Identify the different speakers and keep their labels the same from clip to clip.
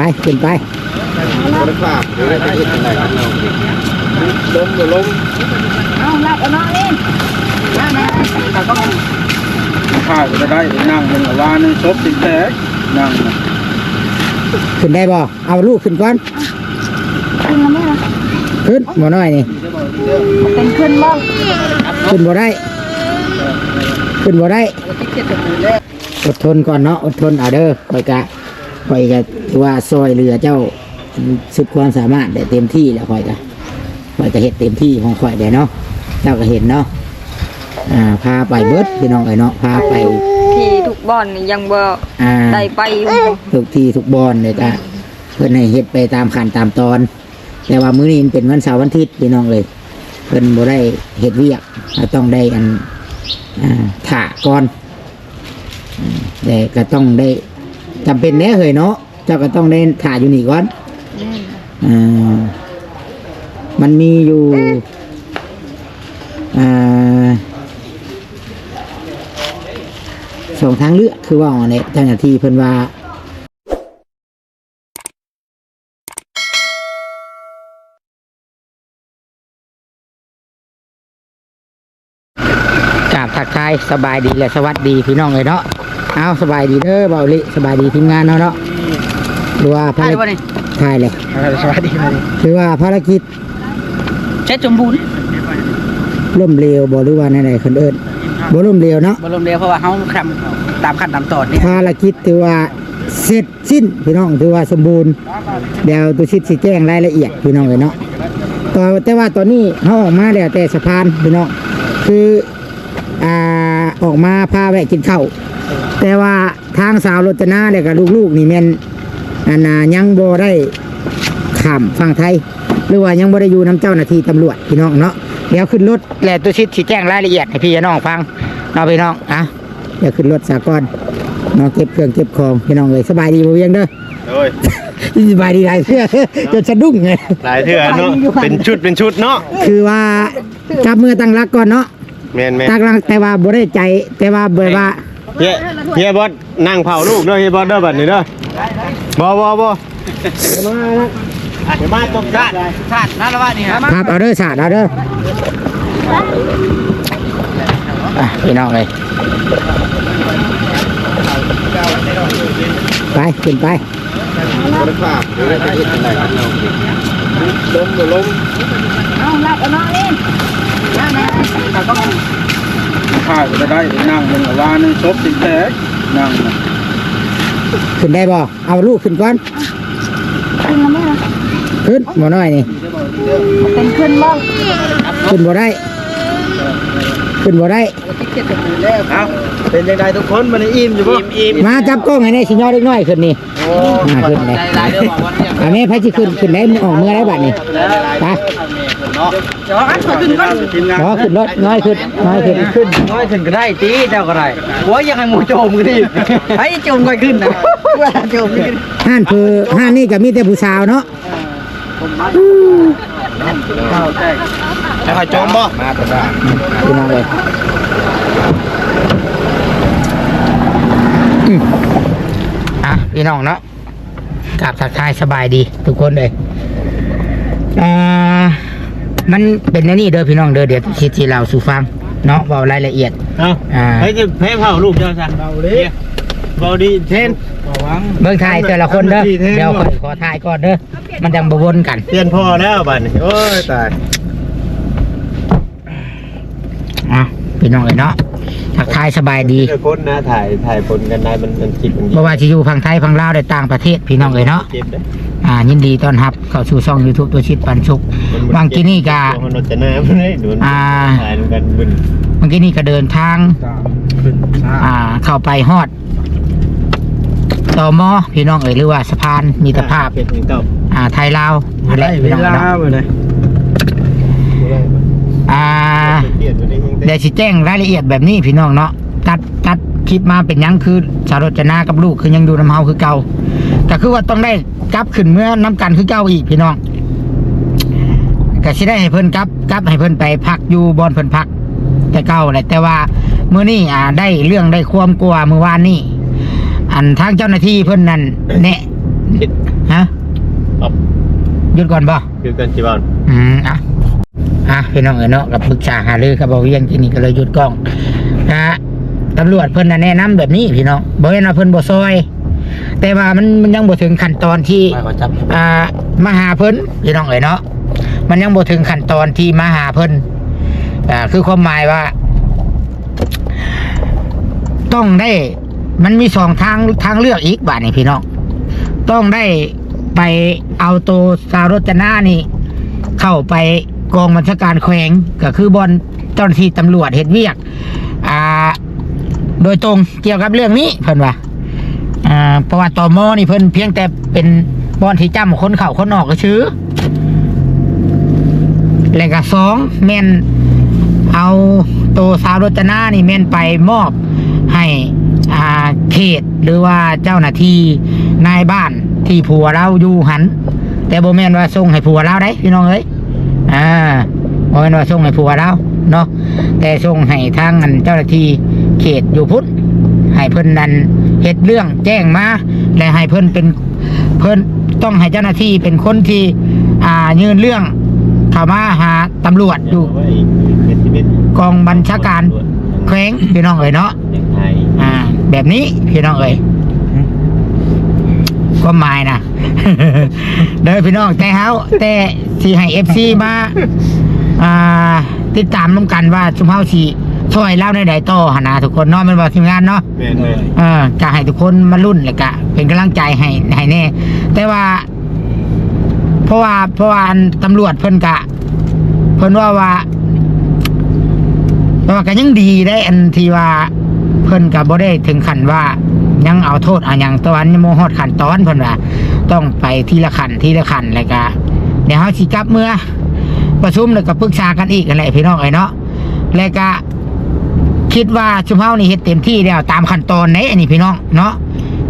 Speaker 1: ไปขึ้นไป
Speaker 2: บริภาพหรืออะไรที่เป็นอะไรกันเราล้มหรือล้ม
Speaker 3: เอาหลับเอานอนนี่นั่นนะแต่ก็
Speaker 2: ข้าวจะได้นั่งเป็นว่านึงซบสิแตกนั่ง
Speaker 1: ขึ้นได้บ่เอาลูกขึ้นก่อน
Speaker 3: ขึ้นแล้วไม่ละ
Speaker 1: ขึ้นบ่น้อยนี่
Speaker 3: เป็นขึ้นบ้าง
Speaker 1: ขึ้นบ่ได้ ขึ้นบ่ได้อดทนก่อนเนาะอดทนเอาเด้อคอยกะ คอยกะว่าซอยเรือเจ้าสุดความสามารถได้เต็มที่แล้วคอยกะคอยกะเฮ็ดเต็มที่ของคอยได้เนาะเจ้าก็เห็นเนาะอ่าพาไปเบิดพี่น้องไอ้เนาะพาไป
Speaker 4: ที่ทุกบ่อนนี่ยังบ่
Speaker 1: อ่า
Speaker 4: ได้ไปอยู่
Speaker 1: ทุกที่ทุกบอนเลยจ้ะเพื่อนให้เฮ็ดไปตามขั้นตามตอน แต่ว่ามื้อนี้มันเป็นวันเสาร์วันอาทิตย์พี่น้องเลยเพิ่นบ่ได้เฮ็ดเวียกเราต้องได้อันอ่าถ่าก่อนอืมแต่ก็ต้องได้ จำเป็นแน่เฮ้ยเนาะเจ้าก็ต้องได้ถ่าอยู่นี่ก่อนอ่ามันมีอยู่อ่าสองทางเลือกคือว่าเนี่ยเจ้าหน้าที่เพิ่นว่ากราบทักทายสบายดีและสวัสดีพี่น้องเลยเนาะ เอาสบายดีเด้อเบาลิสบายดีทีมงานเนาะเนาะหรือว่าภารกิจถ่ายเลย
Speaker 2: สวัสดีครับ
Speaker 1: หรือว่าภารกิจ
Speaker 3: เช็ดจมบูรณ์
Speaker 1: ล่มเหลวบ่หรือว่าในไหนคนเอิญบ่ล่มเหลวเนาะ
Speaker 3: บรมเรียวเพราะว่าเขาทำตามขั้นตามตอนนี่
Speaker 1: ภารกิจถือว่าเสร็จสิ้นพี่น้องถือว่าสมบูรณ์ เดี๋ยวตัวชิดสิแจ้งรายละเอียดพี่น้องเลยเนาะต่อแต่ว่าตอนนี้เขาออกมาแล้วแต่สะพานพี่น้องคืออ่าออกมาพาแวะกินข้าว แต่ว่าทางสาวรจนาเนี่ยกับลูกๆนี่แม่นอันน่ะยังบ่ได้ข้ามฝั่งไทย หรือว่ายังบ่ได้อยู่น้ำเจ้าหน้าที่ตำรวจพี่น้องเนาะเดี๋ยวขึ้นรถแล้วตัวชิดชี้แจงรายละเอียดให้พี่น้องฟังเนาะพี่น้องอะเดี๋ยวขึ้นรถสากอนเนาะเก็บเครื่องเก็บของพี่น้องเลยสบายดีบ่เวียงเด้อ
Speaker 2: โอ้ย
Speaker 1: สบายดีหลายเพื่อจนสะดุ้งไง
Speaker 2: หลายเถื่อเนาะเป็นชุดเป็นชุดเนาะ
Speaker 1: คือว่าจับมือตั้งรักก่อนเนาะ
Speaker 2: แม่นแม่น
Speaker 1: ตั้งรักแต่ว่าบ่ได้ใจแต่ว่าเบยว่า
Speaker 2: เฮียเฮียบอสนั่งเผาลูกเด้อเฮียบอสเด้อบัดนี้เด้อบ่บ่บ่เดี๋ยวมาตกชาติ
Speaker 3: ชาตินั่นละว่านี่ฮะ
Speaker 1: ครับเอาเด้อสาดเอาเด้ออะพี่น้องเลยไปขึ้นไป
Speaker 2: บริภาพหรืออะไรที่เป็นอะไรกันเราล้มหรือล้ม
Speaker 3: เอาหลับเอานอนนี่นั่น นะแต่ก็
Speaker 2: ข้าวจะได้นั่งเป็นว่านึงซบสิแตกนั่ง
Speaker 1: ขึ้นได้บ่เอาลูกขึ้นก่อน
Speaker 3: ขึ้นแล้วไม่ละ
Speaker 1: ขึ้นบ่น้อยนี่
Speaker 3: เป็นขึ้นบ้าง
Speaker 1: ขึ้นบ่ได้ ขึ้นบ่ได้
Speaker 2: ครับเป็นยังไงทุกคนมันอิ่มอยู่ป่ะอิ่ม
Speaker 1: มาจับกล้องให้ในสิย่อเล็กน้อยขึ้นนี่มาขึ้นเลย
Speaker 3: ลายเด้อบอกว่าเนี่ย
Speaker 1: อันนี้พระจิขึ้นขึ้นได้ออกเมื่อได้บัดนี่ไป
Speaker 3: เดี๋ยวอันขอขึ้นก่อน
Speaker 2: ทีมงาน
Speaker 1: ขอขึ้นรถน้อยขึ้นน้อยขึ้น
Speaker 3: ขึ้นน้อยขึ้นก็ได้ตีเจ้าก็ได้หัวยังให้หมูโจมกันดิไอ้โจมก็ขึ้นนะว่าโจมขึ้น
Speaker 1: ห้านคือห้านนี่ก็มีแต่ผู้สาวเนาะ
Speaker 2: จะคอยจมบ่มาตรา
Speaker 1: พี่น้องเลยอืมอะพี่น้องเนาะกราบทักทายสบายดีทุกคนเลยอ่า มันเป็นอันนี่เด้อพี่น้องเด้อเดี๋ยวคิดที่เราสู่ฟังเนาะเบารายละเอียด
Speaker 2: เอา
Speaker 1: อ่า
Speaker 2: เฮ้ยจะเพ่เผาลูกเจ้าซะเบาดิเบาดีเทน
Speaker 1: เบิ่งทายแต่ละคนเด้อ
Speaker 2: ทำหน้าที่แทน
Speaker 1: เดี๋ยวขอขอทายก่อนเด้อมันจังบวนกัน
Speaker 2: เตือนพ่อแล้วบัดนี้โอ้ยตาย
Speaker 1: อะพี่น้องเลยเนาะทักทายสบายดี
Speaker 2: เดี๋ยวคนนะถ่ายถ่ายผลกันได้มันมันคิดมัน
Speaker 1: เพราะว่าที่อยู่ฝั่งไทยฝั่งลาวได้ต่างประเทศพี่น้องเลยเนาะ
Speaker 2: เจ็บเด้อ
Speaker 1: อ่ายินดีต้อนรับเข้าสู่ช่อง YouTube ตัวชิดปันสุก
Speaker 2: มัน
Speaker 1: วังกี้นี่กะ
Speaker 2: มันรถจะน้ำเลยดู
Speaker 1: อ่า
Speaker 2: ถ่ายกันบึน
Speaker 1: วังกี้นี่ก็เดินทาง อ่า เข้าไปฮอดต่อมอพี่น้องเอ๋ยหรือว่าสะพานมีตรภาพ
Speaker 2: เป็นเก่า
Speaker 1: อ่าไทยลาวอะไรพี่น้องเนาะ
Speaker 2: เลย
Speaker 1: อ่า
Speaker 2: เปลี่ยนตัวนี้ยัง
Speaker 1: เดี๋ยวชี้แจ้งรายละเอียดแบบนี้พี่น้องเนาะตัดตัดคลิปมาเป็นหยังคือสารจนากับลูกคือยังอยู่น้ำเฮาคือเก่าก็ คือว่าต้องได้กลับขึ้นเมื่อน้ำกันคือเก่าอีกพี่น้องก็สิได้ให้เพิ่นกลับกลับให้เพิ่นไปพักอยู่บอนเพิ่นพัก แต่เก่าแหละแต่ว่าเมื่อนี้อ่าได้เรื่องได้ความกลัวเมื่อวานนี้อันทางเจ้าหน้าที่เพิ่นนั่นแนะ
Speaker 2: คิด
Speaker 1: ฮะ
Speaker 2: ครับ
Speaker 1: หยุดก่อนบ่
Speaker 2: คือกันสิบ่าว
Speaker 1: อืมอะอะพี่น้องเอ๋ยเนาะกับปรึกษาหารือกับเบาเวียงที่นี่ก็เลยหยุดกล้องนะตำรวจเพิ่นน่ะแนะนำแบบนี้พี่น้องบ่เห็นว่าเพิ่นบ่ซอย แต่ว่ามันมันยังบ่ถึงขั้นตอนที่
Speaker 3: ไปขอจับ
Speaker 1: อ่ามาหาเพิ่นพี่น้องเอ๋ยเนาะมันยังบ่ถึงขั้นตอนที่มาหาเพิ่นอ่าคือความหมายว่า ต้องได้มันมีสองทางทางเลือกอีกบาทนี่พี่น้องต้องได้ไปเอาตัวสาวรจนานี่ เข้าไปกองบัญชาการแขวงก็คือบอลเจ้าหน้าที่ตำรวจเห็นเวียก อ่า โดยตรงเกี่ยวกับเรื่องนี้เพิ่นว่า อ่าเพราะว่าตอมอนี่เพิ่นเพียงแต่เป็นบอนที่จ้ำคนเข้าคนออกก็ชื่อแล้วก็สองแม่นเอาตัวสาวรจนานี่แม่นไปมอบให้อ่าเขตหรือว่าเจ้าหน้าที่นายบ้านที่ผัวเราอยู่หัน แต่บ่แม่นว่าส่งให้ผัวเราได้พี่น้องเอ้ยอ่าบ่แม่นว่าส่งให้ผัวเราเนาะแต่ส่งให้ทางอันเจ้าหน้าที่เขตอยู่พุทธ ให้เพิ่นนั้นเฮ็ดเรื่องแจ้งมาและให้เพิ่นเป็นเพิ่นต้องให้เจ้าหน้าที่เป็นคนที่อ่ายื่นเรื่องเข้ามาหาตำรวจอยู่
Speaker 2: ไว้เป็นชีวิต
Speaker 1: กองบัญชาการแขวงพี่น้องเอ๋ยเนาะ
Speaker 2: อย่างไทย
Speaker 1: อ่า แบบนี้พี่น้องเอ๋ยก็หมายนะเด้อพี่น้องแต่เฮาแต่สิให้ FC มาอ่าติดตามนํกันว่าชุมเฮาสิ ช่วยเล่าในใดต่อหนนะทุกคนเนาะแมันบ่ทีมงานเนาะ
Speaker 2: แม่นแม่น
Speaker 1: เออจะให้ทุกคนมารุ่นเลยกะ เป็นกำลังใจให้ให้แน่ แต่ว่า เพราะว่าเพราะว่าอันตำรวจเพิ่นกะ เพิ่นว่าว่าแต่ว่าก็ยังดีได้อันที่ว่า เพิ่นกับบ่ได้ถึงขั้นว่า ยังเอาโทษเอาหยังแตะวันยังโมฮอดขั้นตอนเพิ่นว่าต้องไปทีละขั้นทีละขั้นแล้วก็เดี๋ยวเฮาสิกลับเมื่อ ประชุมแล้วก็ปรึกษากันอีกอะไรพี่น้องเอ้ยเนาะแล้วก็ คิดว่าชุมเฮานี่เฮ็ดเต็มที่แล้วตามขั้นตอนไหนอันนี้พี่น้องเนาะ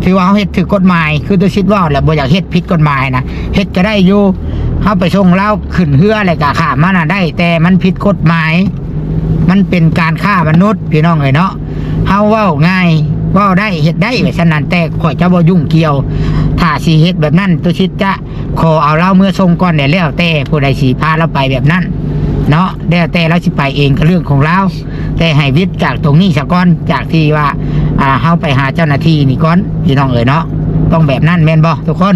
Speaker 1: ถือว่าเฮาเฮ็ดถือกฎหมาย คือตัวชิดว่าแหละบ่อยากเฮ็ดผิดกฎหมายนะเฮ็ดก็ได้อยู่เฮาไปส่งเล่าขึ้นเฮืออะไรก็ข้ามันน่ะได้ แต่มันผิดกฎหมาย มันเป็นการฆ่ามนุษย์พี่น้องเอ้ยเนาะเฮาเว้าง่ายว้าได้เฮ็ดได้แบบฉะนั้นแต่ข่อยจะบ่ยุ่งเกี่ยว ถ้าสิเฮ็ดแบบนั้นตัวชิดจะขอเอาเราเมื่อส่งก่อนได้แล้วแต่ผู้ใดสิพาเราไปแบบนั้น เนาะแล้วแต่เราสิไปเองก็เรื่องของเรา แต่ให้วิทย์จากตรงนี้สะก่อนจากที่ว่าอ่าเฮาไปหาเจ้าหน้าที่นี่ก่อนพี่น้องเอ๋ยเนาะต้องแบบนั้นแม่นบ่ทุกคน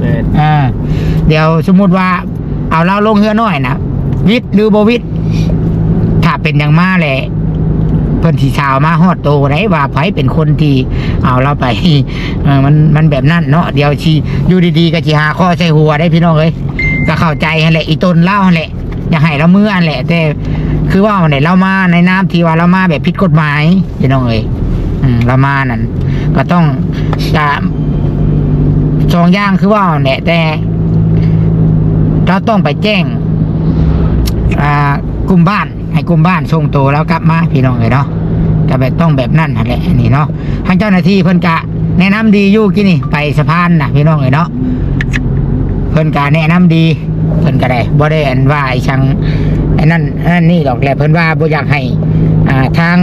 Speaker 2: แม่น
Speaker 1: อ่าเดี๋ยวสมมุติว่าเอาเราลงเฮือน้อยนะวิทย์หรือบ่วิทย์ถ้าเป็นอย่างมาแหละเพิ่นสีชาวมาฮอดโตได้ว่าไผเป็นคนที่เอาเราไปเออมันมันแบบนั้นเนาะเดี๋ยวชีอยู่ดีๆก็สิหาข้อใส่หัวได้พี่น้องเอ้ยก็เข้าใจหั่นแหละอีตนเล่าหั่นแหละอยากให้เราเมื่อหั่นแหละแต่ คือว่าเนี่ยเรามาในน้ำที่ว่าเรามาแบบผิดกฎหมายพี่น้องเอ้ยอืมเรามานั่นก็ต้องจะสองอย่างคือว่าเนี่ยแต่เราต้องไปแจ้งกลุ่มบ้าน ให้กลุ่มบ้านส่งตัวแล้วกลับมาพี่น้องเลยเนาะก็แบบต้องแบบนั่นแหละนนี้เนาะทางเจ้าหน้าที่เพิ่นกะ แนะนำดีอยู่กี่นี่ ไปสะพานนะพี่น้องเลยเนาะเพิ่นกะแนะนำดี เพิ่นก็ได้บ่ได้อันว่าไอ้ชัง นั่นนั่นนี่ดอกแหละเพิ่นว่าบ่อยากให้อ่าทาง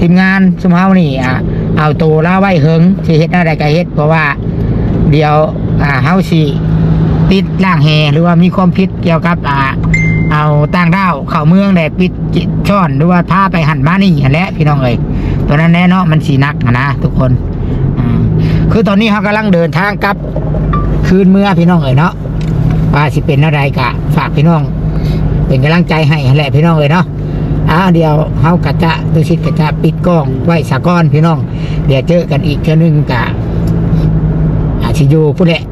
Speaker 1: ทีมงานสมเฮานี่อ่าเอาตัวลาไว้เฮิงสิเฮ็ดอะไรก็เฮ็ดเพราะว่าเดี๋ยวอ่าเฮาสิปิดล่างแหหรือว่ามีความผิดเกี่ยวกับอ่าเอาต่างด้าวเข้าเมืองได้ปิดจิช่อนหรือว่าพาไปหันมานี่อันแหละพี่น้องเอ้ยตัวนั้นแน่เนาะมันสีนักนะทุกคนคือตอนนี้เขากำลังเดินทางกลับคืนเมื่อพี่น้องเอ้ยเนาะว่าสิเป็นอะไรกะ ฝากพี่น้อง เป็นกำลังใจให้แหละพี่น้องเอ้ยเนาะอ้าวเดี๋ยวเฮากะจะดูชิดกะจะปิดกล้องไว้สะก้อนพี่น้อง เดี๋ยวเจอกันอีกเทื่อนึงกะอาชิอยู่ผู้แหละ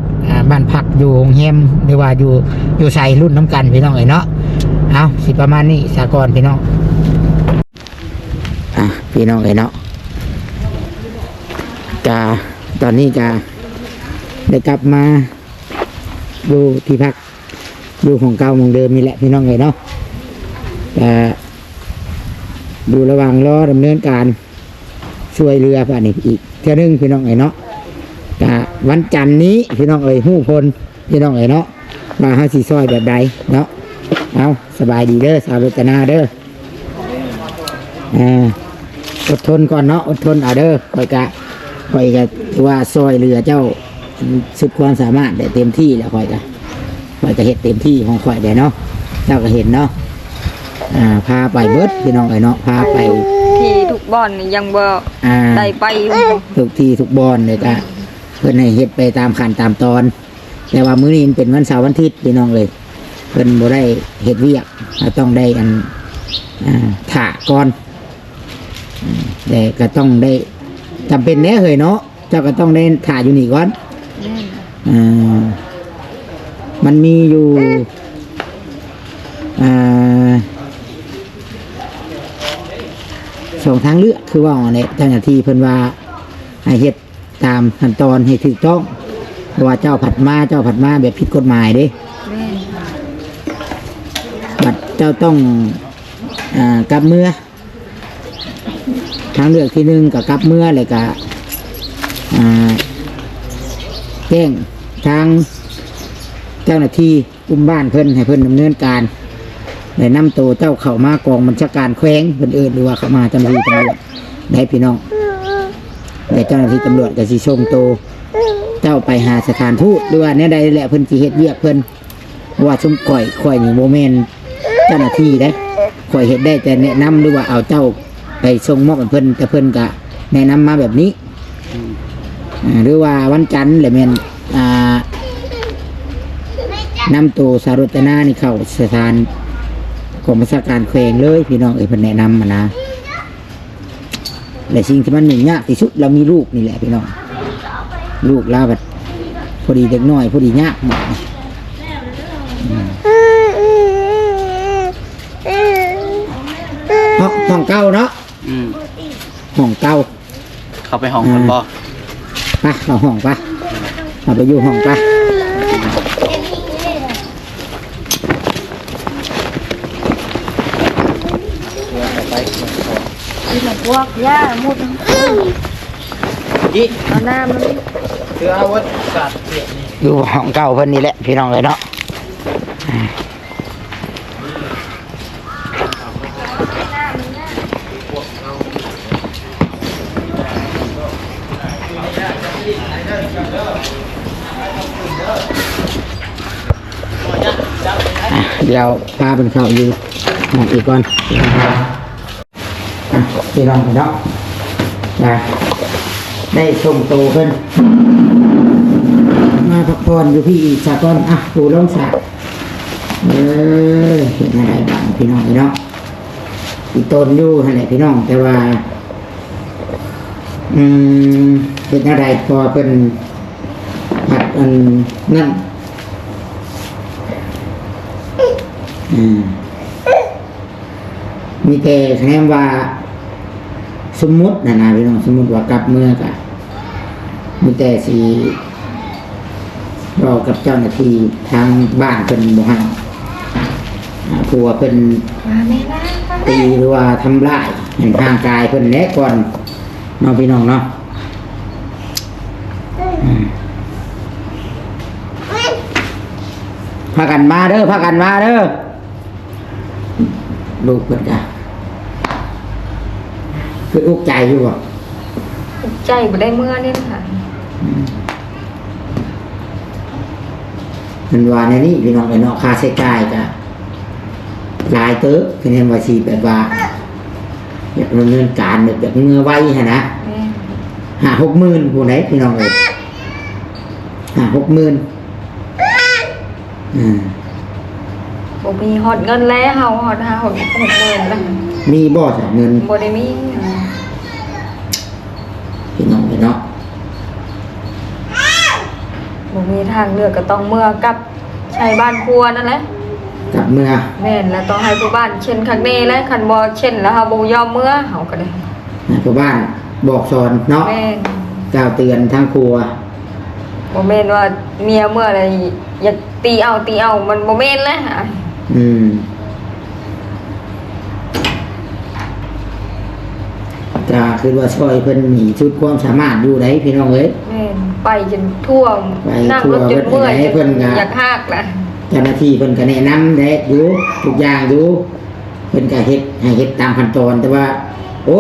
Speaker 1: บ้านพักอยู่โรงแรมหรือว่าอยู่อยู่ใส่รุ่นน้ำกันพี่น้องเอ้ยเนาะเอาสิประมาณนี้สากรพี่น้องอะพี่น้องเอ้ยเนาะกาตอนนี้กาได้กลับมาดูที่พัก ดูของเก่าของเดิมนี่แหละพี่น้องเอ้ยเนาะแต่ดูระว่างรอดำเนินการช่วยเรือป่ะนี่อีกเท่านึงพี่น้องเอ้ยเนาะกะวันจันทร์นี้พี่น้องเอ๋ยหู้พลพี่น้องเอ๋ยเนาะมาห้าสีซอยแบบใดเนาะเอาสบายดีเด้อสาวรจนาเด้ออ่าอดทนก่อนเนาะอดทนเอาเด้อคอยกะคอยกะว่าซอยเรือเจ้าสุดความสามารถได้เต็มที่แล้วข่อยก็ ข่อยก็เฮ็ดเต็มที่ของข่อยได้เนาะเจ้าก็เห็นเนาะอ่าพาไปเบิดพี่น้องไอ้เนาะพาไป
Speaker 4: ที่ทุกบ่อนนี่ยังบ่
Speaker 1: อ่า
Speaker 4: ได้ไปอยู่
Speaker 1: ทุกที่ทุกบอนเลยก็เพิ่นให้เฮ็ดไปตามขั้นตามตอน แต่ว่ามื้อนี้มันเป็นวันเสาร์วันอาทิตย์พี่น้องเลยเพิ่นบ่ได้เฮ็ดเวียกเราต้องได้อันอ่าถ่าก่อนอืมแต่ก็ต้องได้จำเป็นแน่เฮ้ยเนาะเจ้าก็ต้องได้ถ่าอยู่นี่ก่อน
Speaker 4: แม่น
Speaker 1: อ่า มันมีอยู่สองทางเลือกคือว่าเนี่ยเจ้าหน้าที่เพิ่นว่าให้เฮ็ดตามขั้นตอนให้ถูกต้องเพราะว่าเจ้าผัดมาเจ้าผัดมาแบบผิดกฎหมายเด้บัดเจ้าต้องอกลับเมื่อ ทางเลือกที่หนึ่งกับกลับเมื่อเลยกับแจ้งทาง เจ้าหน้าที่อุ้มบ้านเพิ่นให้เพิ่นดำเนินการได้นำตัวเจ้าเข้ามากองบัญชาการแขวงเพิ่นเอิ้นหรือว่าเข้ามาตำรวจตำรวจได้พี่น้องได้เจ้าหน้าที่ตำรวจก็สิส่งตัวเจ้าไปหาสถานทูตหรือว่าแนวใดแหละเพิ่นสิเฮ็ดเวียกเพิ่นว่าชุมก่อยข่อยนี่โมเมนเจ้าหน้าที่ได้ข่อยเฮ็ดได้แต่แนะนำหรือว่าเอาเจ้าไปส่งมอบให้เพิ่นแต่เพิ่นก็แนะนำมาแบบนี้อ่าหรือว่าวันจันทร์แหละแม่น นำตัวสารุตนานี่เข้าสถานกองบัญชาการแขวงเลยพี่น้องเอ้ยเพิ่นแนะนำมานะและสิ่งที่มันหนึ่งยากที่สุดเรามีลูกนี่แหละพี่น้องลูกเราแบบพอดีเด็กน้อยพอดียากหมดห้องห้องเก่าเนาะ
Speaker 3: อืม
Speaker 1: ห้องเก่า
Speaker 3: เข้าไปห้องคนบ่
Speaker 1: ไปเราห้องไปเราไปอยู่ห้องไป
Speaker 4: ที่มัน พวกย่ามุด
Speaker 3: อี
Speaker 4: เอาหน้ามัน
Speaker 3: เสื้อวัดกัดเสียนี่
Speaker 1: อยู่ห้องเก่าเพิ่นนี่แหละพี่น้องเลยเนาะอะเดี๋ยวพาเป็นเข้าอยู่ห้องอีกก่อน อะพี่น้องเนาะจ้ะได้ชมโตเพิ่นมาพักผ่อนอยู่พี่สากอนอะปูลงสาเออเห็นอะไรบ้างพี่น้องพี่น้องอีตนอยู่อะไรพี่น้อง แต่ว่า อืมเห็นอะไรพอเป็นผัดอันนั่นอืมมีแต่คะแนนว่า สมมุตินะนะพี่น้องสมมุติว่ากลับเมื่อกะมีแต่สีเรากับเจ้าหน้าที่ทางบ้านเป็นบ่ให้อ่าผัวเป็นตีหรือว่าทำร้ายเห็นทางกายเพิ่นแน่ก่อนน้องพี่น้องเนาะพากันมาเด้อพากันมาเด้อลูกเพิ่นจ้ะ คืออุกใจอยู่บ่
Speaker 4: ใจบ่ได้เมื่อนี่ค่ะ
Speaker 1: มันว่าในนี้พี่น้องไอ้เนาะค่าใช้จ่ายก็หลายเติบคือเห็นว่าสิแบบว่าอยากดำเนินการแบบแบบเมื่อไว้ฮะนะ
Speaker 4: แม่น
Speaker 1: ห้าหกหมื่นผู้ไหนพี่น้องเอ้ยห้าหกหมื่นอืม
Speaker 4: บ่มีฮอดเงินแล้วเฮาฮอดหาฮอดหกหมื่นแล้ว
Speaker 1: มีบ่สเงิน
Speaker 4: บ่ได้มี
Speaker 1: พี่ น้องไอ้เนาะ
Speaker 4: บ่มีทางเลือกก็ต้องเมื่อกับใช้บ้านครัวนั่นแหละ
Speaker 1: กลับเมื่อ
Speaker 4: แม่นแล้วต้องให้ผู้บ้านเช่นข้างนี้และคันบ่เช่นแล้วเฮาบ่ยอมเมื่อเฮาก็ได้
Speaker 1: ให้พ่อบ้านบอกสอนเนาะ
Speaker 4: แม่น
Speaker 1: กล่าวเตือนทางครัว
Speaker 4: บ่แม่นว่าเมียเมื่ออะไรอยากตีเอาตีเอามันบ่แม่นแล้วค่ะ
Speaker 1: อืม ก็คือว่าช่วยเพิ่นหนีชุดความสามารถอยู่ได้พี่น้องเอ้ย
Speaker 4: แม่นไปจนทั่ว
Speaker 1: ไป
Speaker 4: นั่ง
Speaker 1: ทั่ว
Speaker 4: รถจนเมื่อย
Speaker 1: ไปไหนเพิ่นก็
Speaker 4: อยากหากล่ะ
Speaker 1: เจ้าหน้าที่เพิ่นก็แนะนำได้อยู่ทุกอย่างอยู่เพิ่นก็เฮ็ดให้เฮ็ดตามขั้นตอนแต่ว่า โอ้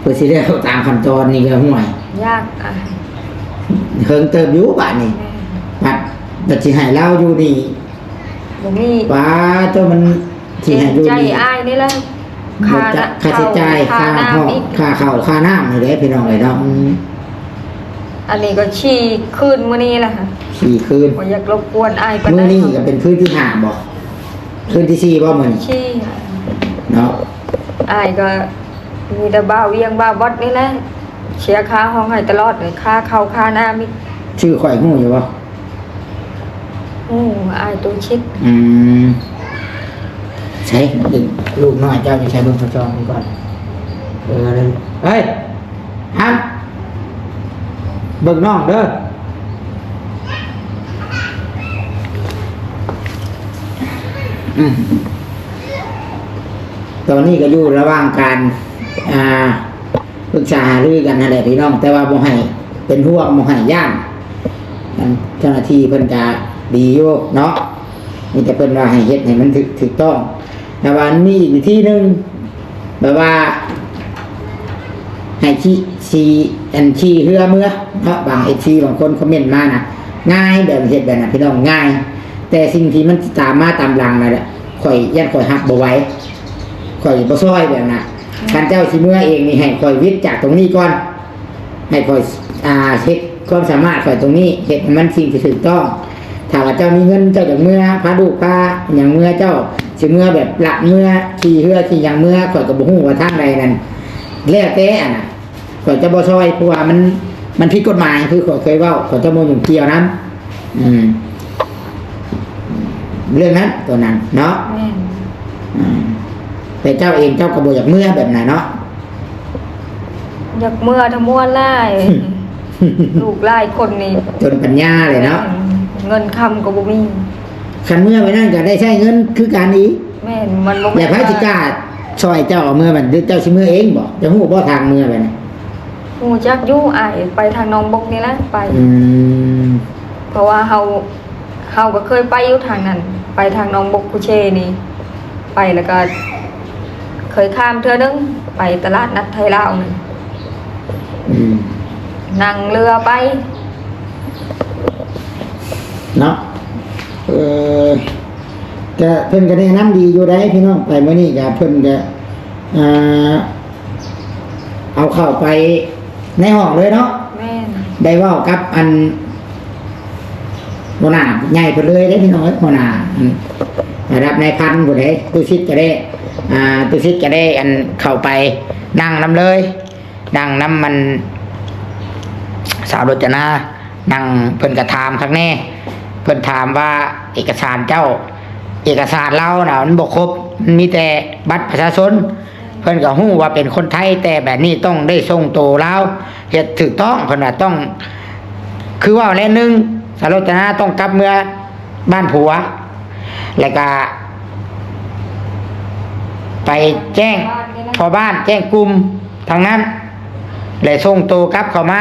Speaker 1: เพิ่นสิได้เอาตามขั้นตอนนี่ก็ห่วย
Speaker 4: ยากอะ
Speaker 1: เฮิงเติมอยู่บาดนี่บัดบัดสิให้เราอยู่นี่
Speaker 4: บ่มี
Speaker 1: ป้าเจ้ามันสิให้อยู่
Speaker 4: ใจ
Speaker 1: นี่
Speaker 4: อ้ายนี่แหละ
Speaker 1: ค่าค่าใช้จ่ายค่าห้อง
Speaker 4: น้ำอีก
Speaker 1: ค่าข้าวค่าน้ำนี่แหละพี่น้องเอ้ยเนาะอืม
Speaker 4: อันนี้ก็ฉี่คืนมื้อนี้แหละค่ะ
Speaker 1: สี่คืน
Speaker 4: บ่อยากรบกวนอ้ายปาน
Speaker 1: มื้อ
Speaker 4: ใด
Speaker 1: นี้ก็เป็นคืนที่ห้าบ่คืนที่สี่บ่มื้อนี้
Speaker 4: ฉี่
Speaker 1: เนาะ
Speaker 4: อ้ายก็มีแต่บ้าเวียงบ้าบดนี่แหละเสียค่าห้องให้ตลอดเลยค่าข้าวค่าน้ำอีก
Speaker 1: ชื่อข่อยฮู้อยู่บ่
Speaker 4: โอ้อ้ายตัวชิด
Speaker 1: อืม ใช่ดึงลูกน้อยเจ้าจะใช้เบิ่งเขาจองก่อนเออเลยเฮ้ยฮัมเบิ่งน้องเด้อตอนนี้ก็อยู่ระหว่างการอ่าปรึกษาหรือกันนั่นแหละพี่น้อง แต่ว่าบ่ให้เป็นห่วงบ่ให้ย่านอันเจ้าหน้าที่เพิ่นจะดีอยู่เนาะมีแต่เพิ่นว่าให้เฮ็ดให้มันถูกถูกต้อง แต่ว่ามีอีกวิธีหนึ่งแบบว่าให้ชีชี้อันชีเรือเมื่อเนาะบางเอชีบางคนคอมเมนต์มานะง่ายแบบเฮ็ดแบบนั้นพี่น้องง่าย แต่สิ่งที่มันตามมาตามหลังนั่นแหละข่อยยันข่อยหักบ่ไว้ข่อยบ่ซอยแบบนั้นการเจ้าสิเมื่อเองนี่ให้ข่อยวิทย์จากตรงนี้ก่อนให้ข่อยอ่าเฮ็ดความสามารถข่อยตรงนี้เฮ็ดให้มันสิ่งที่ถูกต้องถ้าว่าเจ้ามีเงินเจ้าจากเมื่อพาดูพาอย่างเมื่อเจ้า สิเมื่อแบบหลักเมื่อขี่เรือขี่อย่างเมื่อข่อยก็บ่ฮู้ว่าทางใดนั่นแล้วแต่อันน่ะข่อยจะบ่ซอยเพราะว่ามันมันผิดกฎหมายคือข่อยเคยเว้าข่อยจะบ่ยุ่งเกี่ยวนํอืม เรื่องนั้นตัวนั้นเนาะ
Speaker 4: แม่น
Speaker 1: อืมแต่เจ้าเองเจ้าก็บ่อยากเมื่อแบบนั้นเนาะ
Speaker 4: อยากเมื่อทั้งมวลหลายลูกหลายคนนี่
Speaker 1: จนปัญญาเลยเนาะ
Speaker 4: เงินคำก็บ่มี
Speaker 1: คันเมื่อไปนั่นก็ได้ใช้เงินคือการนี้
Speaker 4: แม่นมันบ่
Speaker 1: อย่าพายสิกล้าช่วยเจ้าเอาเมื่อมันหรือเจ้าสิเมื่อเองบ่จะฮู้บ่ทางเมื่อไปนะ
Speaker 4: ฮู้จักอยู่อ้ายไปทางหนองบกนี่แหละไป
Speaker 1: อืม
Speaker 4: เพราะว่าเฮาเฮาก็เคยไปอยู่ทางนั้น ไปทางหนองบกกุเชนี่ ไปแล้วก็ เคยข้ามเทื่อนึงไปตลาดนัดไทยลาวนี่
Speaker 1: อืม
Speaker 4: นั่งเรือไป
Speaker 1: เนาะ เออก็เพิ่นก็แนะนำดีอยู่ได้พี่น้องไปมื้อนี้ก็เพิ่นก็อ่าเอาเข้าไปในห้องเลยเนาะ
Speaker 4: แม่น
Speaker 1: ได้เว่ากับอันหัวหน้าใหญ่ไปเลยได้พี่น้อยหัวหน้าอืมระดับนายพันผู้ใดตุชิตก็ได้อ่าตุชิตก็ได้อันเข้าไปนั่งน้ำเลย นั่งน้ำมันสาวรจนานั่งเพิ่นกระถามครั้งแน่เพิ่นถามว่าเอกสารเจ้า เอกสารเราน่ะมันบกครบมีแต่บัตรประชาชน เพิ่นก็ฮู้ว่าเป็นคนไทยแต่แบบนี้ต้องได้ส่งโตวแล้วเฮ็ดถูกต้องเพิ่นว่าต้อง คือว่าแล้วหนึงสารจนาต้องกลับเมื่อบ้านผัว แล้วก็ไปแจ้งพอบ้านแจ้งกลุ่มทางนั้นเลยส่งตัวกลับเข้ามา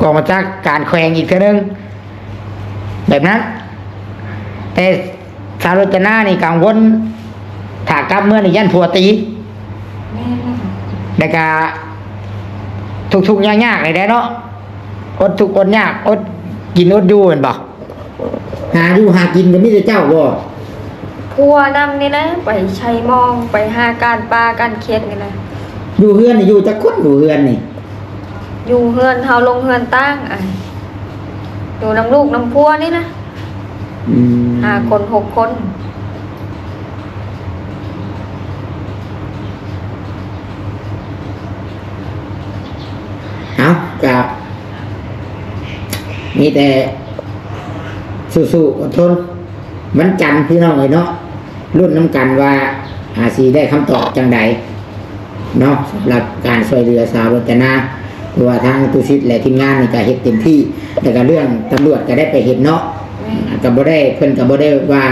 Speaker 1: กองมาจากการแขวงอีกเท่านึง แบบนั้น แต่สารจนานี่กังวลถ้ากลับเมื่อนี่ยันผัวตี
Speaker 4: แม่น
Speaker 1: แล้วก็ทุกๆยากๆเลยแหละเนาะอดทุกข์อดยากอดกินอดอยู่เห็นบ่หาอยู่หากินก็มีแต่เจ้าบ่
Speaker 4: พัวนำนี่นะ ไปชัยมองไปหาการปลาการเค็ดนี่นะ
Speaker 1: อยู่เฮือนนี่อยู่จักคนอยู่เฮือนนี่
Speaker 4: อยู่เฮือนเฮาลงเฮือนตั้งอะ อยู่น้ำลูกน้ำพัวนี่นะ
Speaker 1: อืม
Speaker 4: ห้าคนหกคน
Speaker 1: เอาก็มีแต่สู้ๆอดทนวันจันทร์พี่น้องเลยเนาะรุ่นน้ำกันว่าอาสีได้คำตอบจังใดเนาะสำหรับการช่วยเหลือสาวรจนา หรือว่าทางตุสิตและทีมงานนี่ก็เฮ็ดเต็มที่แต่ก็เรื่องตำรวจก็ได้ไปเห็นเนาะก็บ่ได้เพิ่นก็บ่ได้ว่า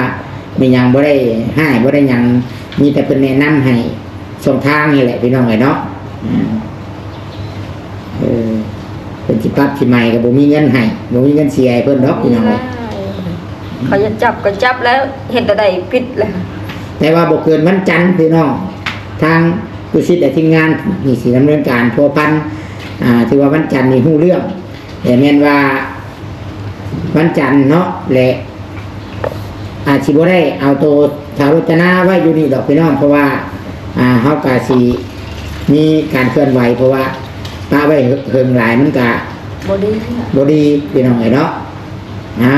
Speaker 1: มีหยังบ่ได้ให้บ่ได้หยังมีแต่เพิ่นแนะนำให้ส่งทางนี่แหละพี่น้องเอ้ยเนาะอืมเออเพิ่นสิปรับสิใหม่ก็บ่มีเงินให้บ่มีเงินเสียให้เพิ่นดอกพี่น้องเอ้ย
Speaker 4: เขาจะจับก็จับแล้วเห็นแต่ใดปิดเลย
Speaker 1: แต่ว่าบ่เกินวันจันทร์พี่น้องทางผู้ชิดและทีมงานนี่สิดำเนินการพัวพัน อ่าถือว่าวันจันทร์นี่ฮู้เรื่องแต่แม่นว่า วันจันทร์เนาะและอาจสิบ่ได้เอาตัวสาวรจนาไว้อยู่นี่ดอกพี่น้องเพราะว่า อ่าเฮากะสิมีการเคลื่อนไหวเพราะว่าป้าไว้เฮิงหลายมันกะ
Speaker 4: บอดี้
Speaker 1: บดีพี่น้องเอ๋ยเนาะเอา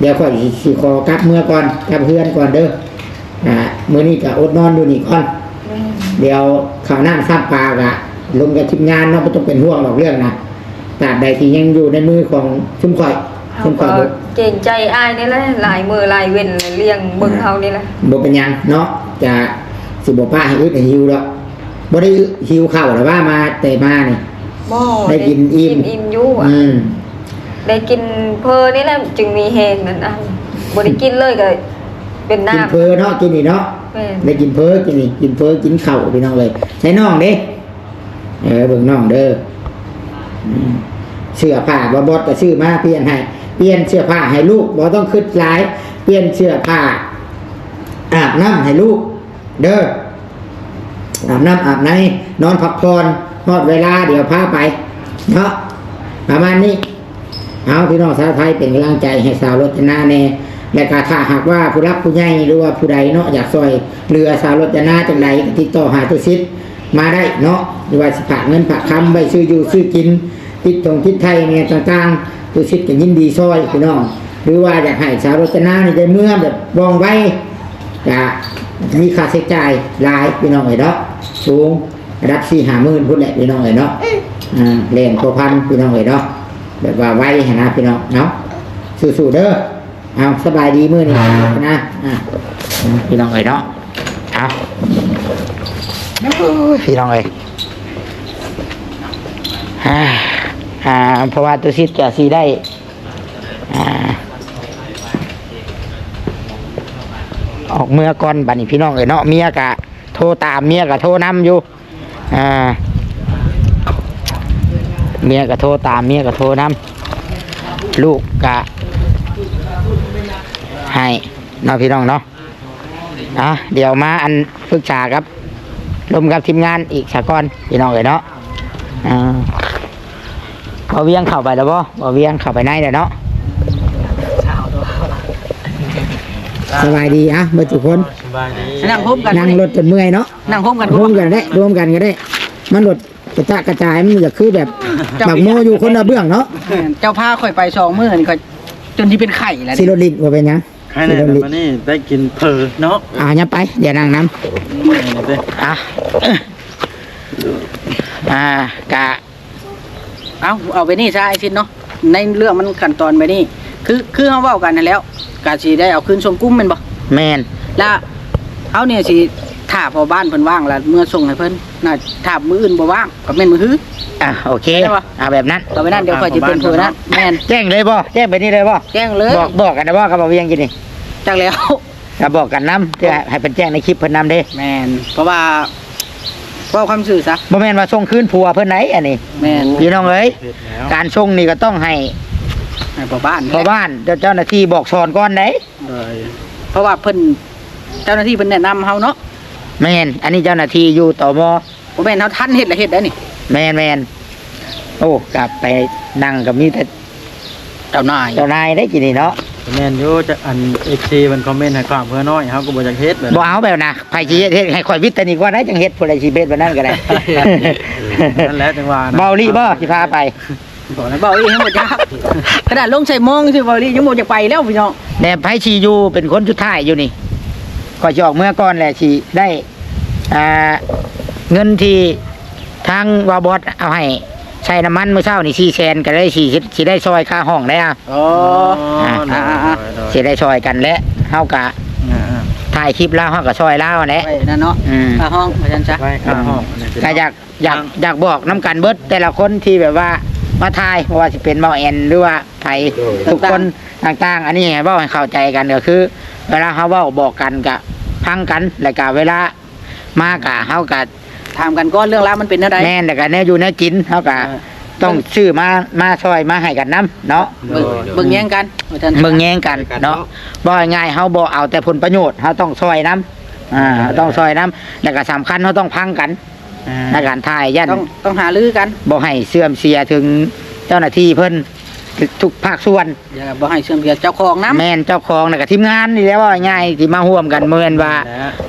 Speaker 1: เดี๋ยวค่อยสิขอกลับเมื่อก่อนกลับเพื่อนก่อนเด้ออ่ามื้อนี้ก็อดนอนอยู่นี่ก่อน
Speaker 4: แม่
Speaker 1: เดี๋ยวข้าวน้ำซับปลากะ ลงกับทีมงานเนาะไม่ต้องเป็นห่วงหรอกเรื่องนะตราบใดที่ยังอยู่ในมือของชุมข่อย
Speaker 4: เขา
Speaker 1: ชุมข่
Speaker 4: ก็
Speaker 1: อย
Speaker 4: เก่งใจอายนี่แหละหลายมือหลายเว้นเลี้ยงเบิ่งเฮานี่แหละ
Speaker 1: บ่เป็นหยังเนาะจะสิบ่ป้าให้อึดให้หิวดอกบ่ได้หิวข้าวหรือว่ามาแต่มานี่
Speaker 4: บ่
Speaker 1: ได้กินอิ่ม
Speaker 4: กินอิ่มอยู่อะ
Speaker 1: อืม
Speaker 4: ได้กินเพอนี่แหละจึงมีแฮงนั่นอะบ่ได้กินเลยก็เป็น
Speaker 1: กิน
Speaker 4: น้ำ
Speaker 1: เพอเนาะกินนี่เนาะ
Speaker 4: แม่น
Speaker 1: ได้กินเพอกินนี่กินเพอกินข้าวพี่น้องเลยใช้น้องเด้ เออเบิ่งน้องเด้อเสื้อผ้าบ่บดก็ซื้อมาเปลี่ยนให้เปลี่ยนเสื้อผ้าให้ลูกบ่ต้องคิดหลาย เปลี่ยนเสื้อผ้าอาบน้ำให้ลูก เด้ออาบน้ำอาบในนอนพักผ่อนฮอดเวลาเดี๋ยวพาไปเนาะประมาณนี้เอาพี่น้องชาวไทยเป็นกำลังใจให้สาวรจนาแน่และก็ถ้าหากว่าผู้รักผู้ใหญ่หรือว่าผู้ใดเนาะอยากซอยเรือสาวรจนาจังใดติดต่อหาตัวซิด มาได้เนาะหรือว่าสิฝากเงินฝากคำไปซื้ออยู่ซื้อกินติดตรงติดไทยเนี่ยต่างๆตัวซิดก็ยินดีซอยพี่น้องหรือว่าอยากให้สาวรจนาในใจเมื่อแบบวองไว้จะมีค่าใช้จ่ายหลายพี่น้องเอ๋ยเนาะสูงรับสี่หามื่นพุ่นแหละพี่น้องเอ๋ยเนาะอ่าเล่นตัวพันพี่น้องเอ๋ยเนาะแบบว่าไว้ให้นะพี่น้องเนาะสู้ๆเด้อเอาสบายดีมื้อนี้นะอะพี่น้องเอ้เนาะเอา พี่น้องเอ้ยอ่าอ่าเพราะว่าตัวซิดจะสีได้ออกเมื่อก่อนบัดนี้พี่น้องเอ้ยเนาะเมียกะโทรตามเมียกะโทรนำอยู่อ่าเมียก็โทรตามเมียก็โทรนำลูกก็ให้เน้องพี่น้องเนาะอะเดี๋ยวมาอันปรึกษาครับ รวมกับทีมงานอีกสากอนพี่น้องเลยเนาะอ่าพอเวียงเข้าไปแล้วบ่พอเวียงเข้าไปในเดี๋ยวเนาะสบายดีอะเมื่อทุกคน
Speaker 2: สบายดี
Speaker 3: นั่งพบกัน
Speaker 1: นั่งรถจนเมื่อยเนาะ
Speaker 3: นั่งพบกัน
Speaker 1: รวมกันได้รวมกันก็ได้ มันรถกระจายกระจายมันจะคือแบบบักโมอยู่คนละเบื้องเนาะ
Speaker 3: เจ้าพาข่อยไปสองมื้อนี่ข่อยจนที่เป็นไข่แล้ว
Speaker 1: ซี
Speaker 3: นี่
Speaker 1: โรลินว่าเป็นหยัง
Speaker 2: ให้
Speaker 1: ซี
Speaker 2: แน่
Speaker 1: โรลิน
Speaker 2: มานี่ได้กินเพอเนาะ
Speaker 1: อ่าเนี่ยไป เดี๋ยวนั่งน้
Speaker 2: นี่เด้อำ
Speaker 1: อะอ่ากะ
Speaker 3: เอาเอาไปนี่ซะไอ้ชินเนาะในเรื่องมันขั้นตอนไปนี่คือคือเฮาเว้ากันนั่นแล้วกะสิได้เอาคืนส่งกุ้มแม่นบ่
Speaker 1: แมน
Speaker 3: แล้วเอาเนี่ยสิ ถ้าพอบ้านเพิ่นว่างแล้วเมื่อส่งให้เพิ่นน่าถ้ามื้ออื่นบ่ว่างก็แม่นมื้อฮื้อ
Speaker 1: อะโอเค
Speaker 3: ได้ปะ
Speaker 1: เอาแบบนั้น
Speaker 3: ต่อไปนั้นเดี๋ยวข่อยจะเป็นเพิ่นนะแม่น
Speaker 1: แจ้งเลยบ่แจ้งไปนี่เลยบ่
Speaker 3: แจ้งเลย
Speaker 1: บอกบอกกันนะบ่กับบ่เวียงกินนี่
Speaker 3: จักแล้ว
Speaker 1: ก็บอกกันน้ำเพื่อให้เป็นแจ้งในคลิปเพิ่นนำเด้
Speaker 3: แม่นเพราะว่าเว้าความซื่อซะ
Speaker 1: บ่แม่นว่าส่งคืนผัวเพิ่นไหนอันนี้
Speaker 3: แม่น
Speaker 1: พี่น้องเอ้ย
Speaker 2: เผ็ดแล้ว
Speaker 1: การส่งนี่ก็ต้องให้
Speaker 3: ให้พ่อบ้าน
Speaker 1: พ่อบ้านเจ้าหน้าที่บอกสอนก่อนเด้
Speaker 2: เลย
Speaker 3: เพราะว่าเพิ่นเจ้าหน้าที่เพิ่นแนะนำเฮาเนาะ
Speaker 1: แม่นอันนี้เจ้าหน้าที่อยู่ตม
Speaker 3: บ่แม่นเฮาทันเฮ็ดแล้วเฮ็ดได้นี่
Speaker 1: แม่นแม่นโอ้กลับไปนั่งกับมีแต่
Speaker 3: เจ้านาย
Speaker 1: เจ้านายได้กินนี่เนาะ
Speaker 2: แม่นอยู่จะอัน FC มันคอมเมนต์ให้ความเพื่อน้อยเฮาก็บ่อยากเฮ็ดแบบ
Speaker 1: บ่เอาแบบนะไผสิเฮ็ดเฮ็ดให้ข่อยวิทย์แต่นี่กว่าได้จังเฮ็ดผู้ใดสิเบ็ดแบบนั้นก็ได้
Speaker 2: นั่นแหละจังหวะนะ
Speaker 1: เบาลีบ่สิพาไป
Speaker 3: บอกนะเบาอียังบ่จักขนาดลงใส่โมงซื่อเบาอียังบ่จะไปแล้วพี่น้อง
Speaker 1: แต่ไผสิอยู่เป็นคนสุดท้ายอยู่นี่ก็จะออกเมื่อก่อนแหละสิได้อ่า เงินที่ทางวาบอสเอาให้ใช้น้ำมันมื้อเช้านี่400,000ก็ได้สิสิได้ซอยค่าห้องได้อะ
Speaker 3: อ๋อ
Speaker 1: อ่า
Speaker 3: อ่าอ่า
Speaker 1: สิได้ซอยกันและเฮากะ
Speaker 2: อ่า
Speaker 1: ถ่ายคลิปแล้วเฮาก็ซอยแล้วแหละ
Speaker 3: ไปนั่นเนาะ
Speaker 1: อืม
Speaker 3: ค่าห้องว่าซั่นซะ
Speaker 2: ไว้ข้างห้องนี่
Speaker 1: ก็อยากอยากอยากบอกน้ำกันเบิดแต่ละคนที่แบบว่ามาทายเพราะว่าจะเป็นเบาแอนหรือว่าไผทุกคนต่างๆ อันนี้ให้เว้าให้เข้าใจกันก็คือ เวลาเขาเว้าบอกกันกะพังกันแล้วก็เวลา มากะเฮากะ
Speaker 3: ถามกันก่อนเรื่องราวมันเป็นจังได
Speaker 1: แม่นแล้วก็แน่อยู่แน่กินเฮากะ
Speaker 3: เออ
Speaker 1: ต้องซื้อมามาช่วยมาให้กันน้ำเนาะ
Speaker 3: เบิ่งเบิ่งแย่งกันว่าซั่น
Speaker 1: เบิ่งแย่งกันเนาะบ่ง่ายๆเฮาบ่เอาแต่ผลประโยชน์เฮาต้องช่วยน้ำอ่าต้องช่วยน้ำแล้วก็สำคัญเฮาต้องพังกันในการทายยัน
Speaker 3: ต้องต้องหาลือกัน
Speaker 1: บ่ให้เสื่อมเสียถึงเจ้าหน้าที่เพิ่น ทุกภาคส่วน
Speaker 3: อย่าบ่ให้เสื่อมเสียเจ้าของน้ำ
Speaker 1: แม่นเจ้าของน่ะกับทีมงานนี่แหล้วว่าง่ายที่มาร่วมกันเมือนว่า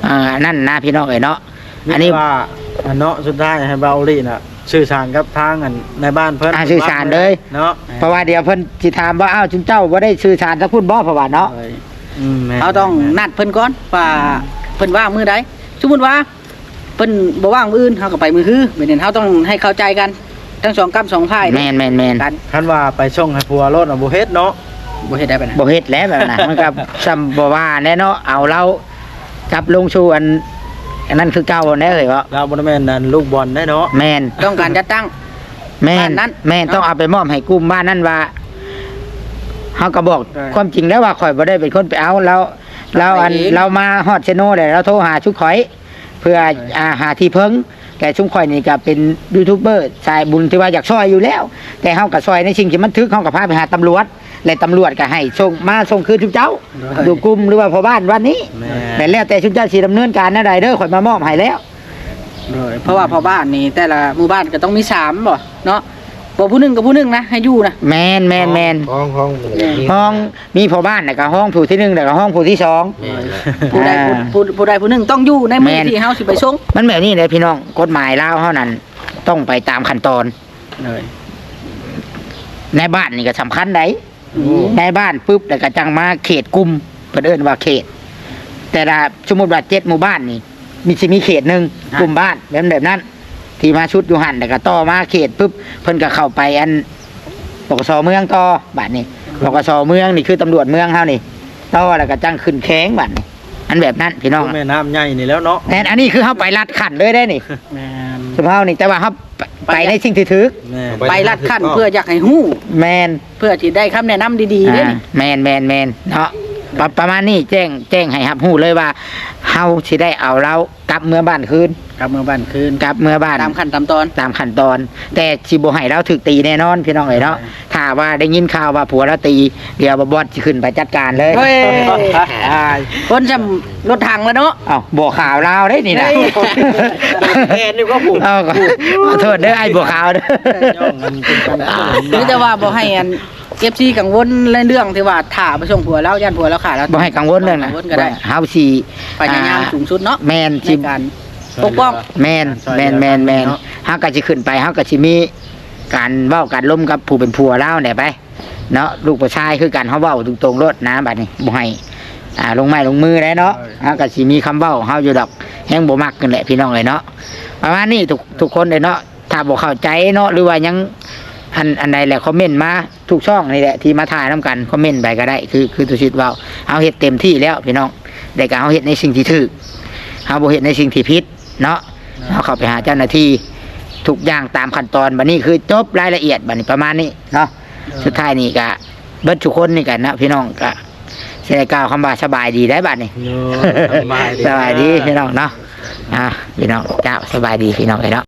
Speaker 1: อ่านั่นนะพี่น้องเอ๋ยเนาะ
Speaker 5: อั
Speaker 1: อั
Speaker 5: น
Speaker 1: น
Speaker 5: นี้
Speaker 1: นี้
Speaker 5: ว่าอันเนาะสุดท้ายให้เบาลี่น่ะสื่อสารกับทางอันในบ้านเพิ่น
Speaker 1: อ่าสื่อสารเลย
Speaker 5: เนาะ
Speaker 1: เพราะว่าเดี๋ยวเพิ่นสิถามว่าอ้าวจุนเจ้าบ่ได้สื่อสารสักพูดบ่เพราะว่าเนาะ
Speaker 5: อืมแม่
Speaker 3: เขาต้องนัดเพิ่นก่อนว่าเพิ่นว่างมือใดสมมุติว่าเพิ่นบ่ว่างมืออื่นเฮาก็ไปมือฮื้อเป็นนั้นเฮาต้องให้เข้าใจกัน ทั้งสองกำสองฝ่าย
Speaker 1: แม่นแม่นแม่น
Speaker 3: กัน
Speaker 5: คันว่าไปส่งให้ผัวรถอะบ่เฮ็ดเนาะ
Speaker 3: บ่เฮ็ดได้ปานนั้น
Speaker 1: บ่เฮ็ดแล้วแบบนั้นมันก็ซ้ำบ่ว่าแน่เนาะเอาเรากลับลงสู่อันอันนั้นคือเก่าแน่เลยว่า
Speaker 5: เราบ่ได้แม่นนั่นลูกบอลได้เนาะ
Speaker 1: แม่น
Speaker 3: ต้องการจะตั้ง
Speaker 1: แม่น
Speaker 3: บ้านนั้น
Speaker 1: แม่นต้องเอาไปมอบให้กลุ่มบ้านนั้นว่าเฮาก็บอก
Speaker 3: ใช่
Speaker 1: ความจริงแล้วว่าข่อยบ่ได้เป็นคนไปเอาแล้วเราอัน
Speaker 3: เอาไปเอง
Speaker 1: เรามาฮอดเชโนเลยเราโทรหาชุกข่อย เพื่ออาหาที่เพิ่ง แต่ชุมข่อยนี่ก็เป็นยูทูบเบอร์สายบุญที่ว่าอยากซอยอยู่แล้ว แต่เฮาก็ซอยในสิ่งที่มันทึกเฮาก็พาไปหาตำรวจ และตำรวจก็ให้ส่งมาส่งคืนทุกเจ้าดูกลุ่มหรือว่าพ่อบ้านวันนี้
Speaker 5: แม่
Speaker 1: แต่แล้วแต่ชุมเจ้าสิดำเนินการแนวใดเด้อข่อยมามอบให้แล้ว
Speaker 3: เพราะว่าพอบ้านนี่แต่ละหมู่บ้านก็ต้องมีสามบ่เนาะ บ่ผู้หนึงกับผู้หนึงนะให้อยู่นะ
Speaker 1: แมนแมนแมน
Speaker 2: ห้องห้อง
Speaker 1: ห้องมีพ่อบ้านแล้วก็ห้องผู้ที่หนึ่งแล้วก็ห้องผู้ที่สอง
Speaker 3: ผู้ใดผู้
Speaker 1: อ่า
Speaker 3: ผู้ผู้ใดผู้หนึงต้องอยู่ในมือ
Speaker 1: แม่น
Speaker 3: ที่เฮาสิไปส่ง
Speaker 1: มันแบบนี้เลยพี่น้องกฎหมายลาวเท่านั้นต้องไปตามขั้นตอน
Speaker 3: เลย
Speaker 1: ในบ้านนี่ก็สำคัญไดในบ้านปุ๊บแล้วก็จังมาเขตกลุ่มเพิ่นเอิ้นว่าเขต แต่ละสมมุติว่าเจ็ดหมู่บ้านนี่ มีสิมีเขตหนึ่งกลุ่มบ้านแบบแบบนั้น ที่มาชุดอยู่หันแล้วก็ต่อมาเขตปุ๊บเพิ่นก็เข้าไปอันปกสเมืองต่อบ้านนี้ปกสเมืองนี่คือตำรวจเมืองเฮานี่ต่อแล้วก็จังขึ้นแข้งบ้านนี้อันแบบนั้นพี่น้อง
Speaker 5: แม่น้ำใหญ่นี่แล้วเนาะ
Speaker 1: แทนอันนี้คือเฮาไปลัดขันเลยได้นี่
Speaker 3: แม่น
Speaker 1: สมเฮานี่แต่ว่าเฮาไปในสิ่งที่ถึก
Speaker 5: แม่
Speaker 3: ไปลัดขั้นเพื่ออยากให้ฮู้
Speaker 1: แมน
Speaker 3: เพื่อที่ได้คำแนะนำดีๆเด้
Speaker 1: อ่าแมนแมนแมนเนาะ ประประมาณนี้แจ้งแจ้งให้รับรู้เลยว่าเฮาสิได้เอาเรากลับเมื่อบ้านคืน
Speaker 3: กลับเมืองบ้านคืน
Speaker 1: กลับเมื่อบ้าน
Speaker 3: ตามขั้นตามตอน
Speaker 1: ตามขั้นตอน แต่สิบ่ให้เราถึกตีแน่นอนพี่น้องเอ้ยเนาะถ้าว่าได้ยินข่าวว่าผัวเราตี เดี๋ยวบอสสิขึ้นไปจัดการเลย
Speaker 3: เฮ้ย
Speaker 5: อาย
Speaker 3: คนจำรถถังแล้วเนาะ
Speaker 1: เอ้าบ่ข่าวลาวได้นี่นะ
Speaker 3: เฮ้ย
Speaker 5: แม่นี่ก็ผูก
Speaker 1: เอาก็ขอโทษเด้อไอ้บ่ข่าวเด้
Speaker 5: ย่องมันเป็นกัน
Speaker 3: นี่แต่ว่าบ่ให้อัน เอฟซีกังวลในเรื่องที่ว่าถ่าไปส่งผัวแล้วย่านผัวแล้วขาดแล้ว
Speaker 1: บ่ให้กังวลเรื่องนะ
Speaker 3: กังวลก็ได้
Speaker 1: เฮาสิ
Speaker 3: พยายามสูงสุดเนาะ
Speaker 1: แม่น
Speaker 3: ใน
Speaker 1: สิ
Speaker 3: การปกป้อง
Speaker 1: แมนแมนแมนแมนเฮาก็สิขึ้นไปเฮาก็สิมีการเว้าการล้มกับผู้เป็นผัวเล่าเนี่ยไปเนาะลูกผู้ชายคือกันเฮาเว้าตรงๆรถนะบัดนี้บ่ให้อ่าลงไม้ลงมือได้เนาะเฮาก็สิมีคำเว้าของเฮาอยู่ดอกแฮงบ่มักกันแหละพี่น้องเอ้ยเนาะประมาณนี้ทุกทุกคนเลยเนาะถ้าบ่เข้าใจเนาะหรือว่ายัง อันอันใดแหละคอมเมนต์มาทุกช่องนี่แหละที่มาถ่ายนํกันคอมเมนต์ไปก็ได้คือคือตุชิดเว้าเฮาเฮ็ดเต็มที่แล้วพี่น้องแต่ก็เฮาเฮ็ดในสิ่งที่ถูกเฮาบ่เฮ็ดในสิ่งที่ผิดเนาะเราเข้าไปหาเจ้าหน้าที่ทุกอย่างตามขั้นตอนบัดนี้คือจบรายละเอียดบัดนี้ประมาณนี้เนาะสุดท้ายนี่ก็เบิดทุกคนนี่กันนะพี่น้องก็เสได็กล่าวคำว่าสบายดีได้บัดนี้
Speaker 5: สบายดี
Speaker 1: สบายดีพี่น้องเนาะอ่าพี่น้องเจ้าสบายดีพี่น้องเลยเนาะ